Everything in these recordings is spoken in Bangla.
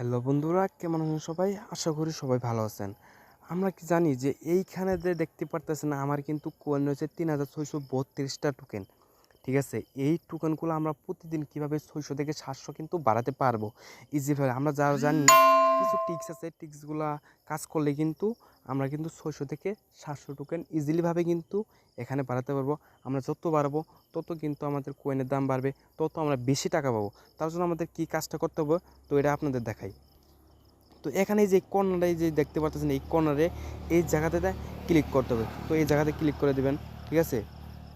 হ্যালো বন্ধুরা, কেমন আছেন সবাই? আশা করি সবাই ভালো আছেন। আমরা কি জানি যে এইখানে যে দেখতে পারতেছেন, আমার কিন্তু কোয়েন রয়েছে তিন হাজার ছয়শো বত্রিশটা টোকেন ঠিক আছে? এই টোকেনগুলো আমরা প্রতিদিন কীভাবে ছয়শো থেকে সাতশো কিন্তু বাড়াতে পারব? ইজিভাবে আমরা যারা জানি কিছু টিক্স আছে, টিক্সগুলো কাজ করলে কিন্তু আমরা কিন্তু ছয়শো থেকে সাতশো টোকেন ইজিলিভাবে কিন্তু এখানে বাড়াতে পারব। আমরা যত বাড়াবো, তত কিন্তু আমাদের কোয়েনের দাম বাড়বে, তত আমরা বেশি টাকা পাবো। তার জন্য আমাদের কী কাজটা করতে হবে? তো এটা আপনাদের দেখাই। তো এখানে যে কর্নারে যে দেখতে পাচ্ছেন, এই কর্নারে এই জায়গাতে ক্লিক করতে হবে। তো এই জায়গাতে ক্লিক করে দিবেন, ঠিক আছে?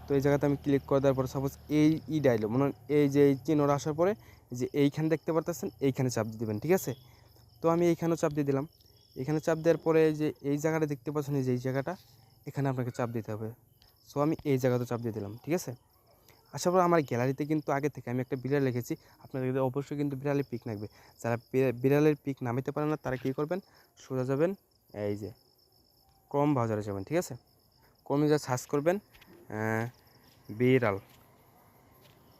তো এই জায়গাতে আমি ক্লিক করে দেওয়ার পরে সাপোজ এই ই ডাইলো মনে এই যে এই চিহ্নটা আসার পরে যে এইখানে দেখতে পারতেছেন, এইখানে চাপ দিয়ে দেবেন, ঠিক আছে? তো আমি এইখানেও চাপ দিয়ে দিলাম। এখানে চাপ দেওয়ার পরে যে, এই জায়গাটা দেখতে পাচ্ছেন যে, এই জায়গাটা, এখানে আপনাকে চাপ দিতে হবে। সো আমি এই জায়গাতে চাপ দিয়ে দিলাম, ঠিক আছে? আশা পর আমার গ্যালারিতে কিন্তু আগে থেকে আমি একটা বিড়াল রেখেছি। আপনাদের অবশ্যই কিন্তু বিড়ালের পিক নামবে যারা বিড়ালের পিক নামাতে পারে না, তারা কী করবেন? সোজা যাবেন, এই যে ক্রম বাজারে যাবেন, ঠিক আছে? ক্রমে যা সার্চ করবেন বিড়াল,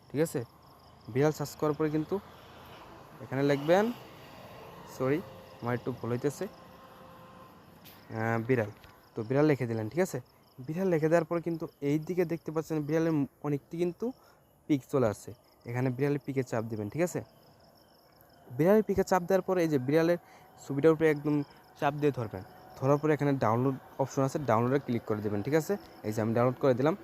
ঠিক আছে? বিড়াল সার্চ করার পরে কিন্তু এখানে লিখবেন সরি আমার একটু ভুল হইতেছে। বিড়াল। তো বিড়াল লিখে দিলেন, ঠিক আছে? বিড়াল লিখে দেওয়ার পর কিন্তু এই দিকে দেখতে পাচ্ছেন বিড়ালের অনেকটি কিন্তু পিক চলে আসছে। এখানে বিড়ালের পিকে চাপ দিবেন, ঠিক আছে? বিড়ালের পিকে চাপ দেওয়ার পরে এই যে বিড়ালের ছবিটার উপরে একদম চাপ দিয়ে ধরবেন। ধরার পরে এখানে ডাউনলোড অপশন আছে ডাউনলোডে ক্লিক করে দেবেন, ঠিক আছে? এই যে আমি ডাউনলোড করে দিলাম।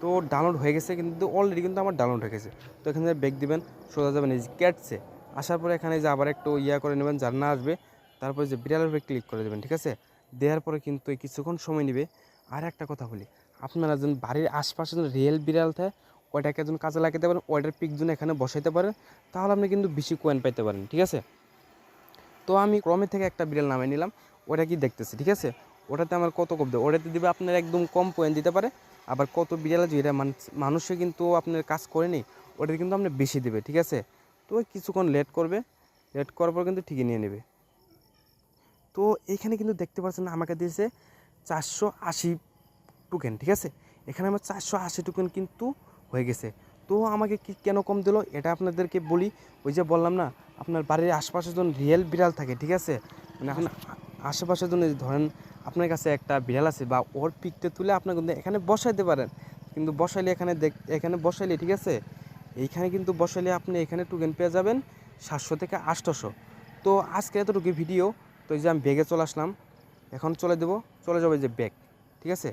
তো ডাউনলোড হয়ে গেছে কিন্তু অলরেডি কিন্তু আমার ডাউনলোড হয়ে গেছে। তো এখানে ব্যাক দিবেন, সোজা যাবেন এই যে ক্যাটসে আসার পরে এখানে যে আবার একটু ইয়া করে নেবেন, যার না আসবে, তারপরে যে বিড়ালের উপরে ক্লিক করে দেবেন, ঠিক আছে? দেওয়ার পরে কিন্তু কিছুক্ষণ সময় নেবে। আর একটা কথা বলি, আপনারা যেন বাড়ির আশপাশে যেন রিয়েল বিড়াল থাকে, ওইটাকে যেন কাজে লাগাতে পারেন ওইটার পিক যেন এখানে বসাইতে পারেন, তাহলে আপনি কিন্তু বেশি কয়েন পাইতে পারেন, ঠিক আছে? তো আমি ক্রমে থেকে একটা বিড়াল নামে নিলাম ওটা কি দেখতেছি, ঠিক আছে? ওটাতে আমার কত কম দেবে ওটাতে দিবে আপনার একদম কম পয়েন্ট দিতে পারে, আবার কত বিড়াল আছে, এটা মানুষ- কিন্তু আপনার কাজ করে নেই, ওটাতে কিন্তু আপনার বেশি দেবে, ঠিক আছে? তো কিছুক্ষণ লেট করবে লেট করার পর কিন্তু ঠিকই নিয়ে নেবে। তো এইখানে কিন্তু দেখতে পাচ্ছেন আমাকে দিয়েছে চারশো আশি টোকেন ঠিক আছে? এখানে আমার চারশো আশি টোকেন কিন্তু হয়ে গেছে। তো আমাকে কি কেন কম দিলো এটা আপনাদেরকে বলি। ওই যে বললাম না, আপনার বাড়ির আশপাশে যখন রিয়েল বিড়াল থাকে, ঠিক আছে? মানে এখন আশেপাশে যখন ধরেন আপনার কাছে একটা বিড়াল আছে বা ওর পিকটা তুলে আপনার কিন্তু এখানে বসাইতে পারেন। কিন্তু বসাইলে এখানে দেখ, এখানে বসাইলে, ঠিক আছে? এইখানে কিন্তু বসাইলে আপনি এখানে টোকেন পেয়ে যাবেন সাতশো থেকে আটশোশো তো আজকে এতটুকু ভিডিও। তো এই যে আমি বেগে চলে আসলাম, এখন চলে দেবো, চলে যাব যে ব্যাগ, ঠিক আছে?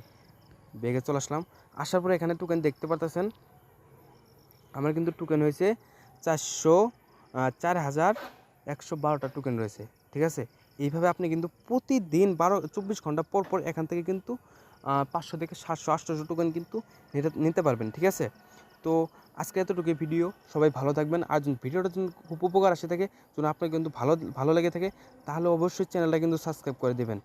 ব্যাগে চলে আসলাম, আসার পরে এখানে টোকেন দেখতে পারতেছেন, আমার কিন্তু টোকেন হয়েছে চারশো চার হাজার একশো বারোটা টোকেন রয়েছে, ঠিক আছে? এইভাবে আপনি কিন্তু প্রতিদিন বারো, চব্বিশ ঘণ্টা পর পর এখান থেকে কিন্তু পাঁচশো থেকে সাতশো আটশোশো টোকেন কিন্তু নিতে নিতে পারবেন, ঠিক আছে? তো আজকে এতটুকু ভিডিও। সবাই ভালো থাকবেন। আর ভিডিওটা যদি খুব উপকার আসে থাকে, যদি আপনার কিন্তু ভালো ভালো লেগে থাকে, তাহলে অবশ্যই চ্যানেলটা কিন্তু সাবস্ক্রাইব করে দেবেন।